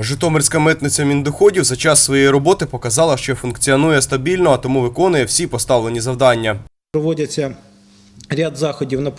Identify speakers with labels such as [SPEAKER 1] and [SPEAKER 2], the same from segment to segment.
[SPEAKER 1] Житомирська митниця Міндоходів за час своєї роботи показала, що функціонує стабільно, а тому виконує всі поставлені завдання.
[SPEAKER 2] Проводяться ряд заходів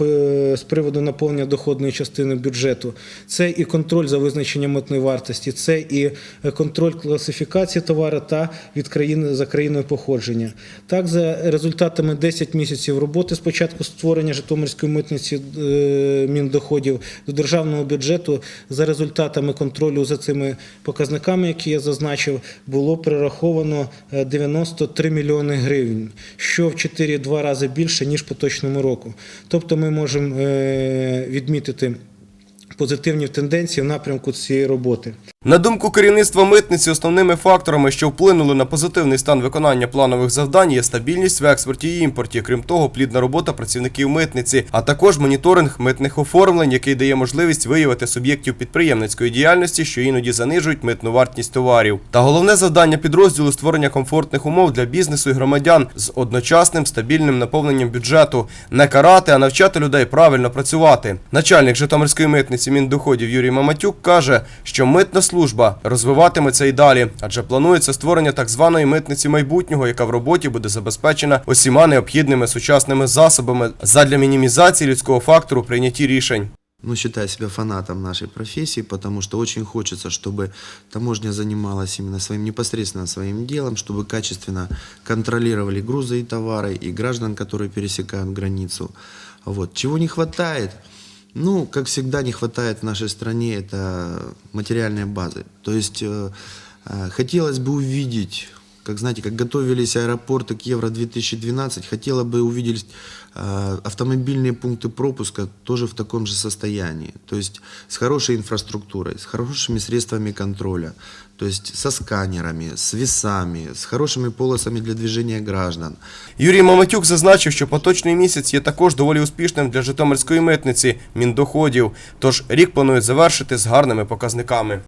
[SPEAKER 2] з приводу наповнення доходної частини бюджету. Це і контроль за визначенням митної вартості, це і е, контроль класифікації товару та від країни за країною походження. Так, за результатами 10 місяців роботи з початку створення Житомирської митниці е, міндоходів до державного бюджету, за результатами контролю за цими показниками, які я зазначив, було перераховано е, 93 мільйони гривень, що в 4-2 рази більше ніж поточному року. Тобто, ми можемо е, відмітити позитивні тенденції в напрямку цієї роботи.
[SPEAKER 1] На думку керівництва митниці, основними факторами, що вплинули на позитивний стан виконання планових завдань, є стабільність в експорті і імпорті. Крім того, плідна робота працівників митниці, а також моніторинг митних оформлень, який дає можливість виявити суб'єктів підприємницької діяльності, що іноді занижують митну вартість товарів. Та головне завдання підрозділу створення комфортних умов для бізнесу і громадян з одночасним стабільним наповненням бюджету, не карати, а навчати людей правильно працювати. Начальник Житомирської митниці Міндоходів Юрій Маматюк каже, що митна служба розвиватиметься і далі, адже планується створення так званої митниці майбутнього, яка в роботі буде забезпечена усіма необхідними сучасними засобами задля мінімізації людського фактору прийнятті рішень.
[SPEAKER 3] ну, считаю себя фанатом нашей профессии, потому что очень хочется, чтобы таможня занималась именно своим непосредственно своим делом, чтобы качественно контролировали грузы и товары, и граждан, которые пересекают границу. Вот. Чего не хватает? Ну, как всегда, не хватает в нашей стране это материальной базы. То есть э, э, хотелось бы увидеть как знаете, как готовились аэропорты к Евро-2012, хотела бы увидеть э, автомобильные пункты пропуска тоже в таком же состоянии. То есть с хорошей инфраструктурой, с хорошими средствами контроля, то есть со сканерами, с весами, с хорошими полосами для движения граждан.
[SPEAKER 1] Юрій Маматюк зазначив, що поточний місяць є також доволі успішним для Житомирської митниці Міндоходів. Тож рік планують завершити з гарними показниками.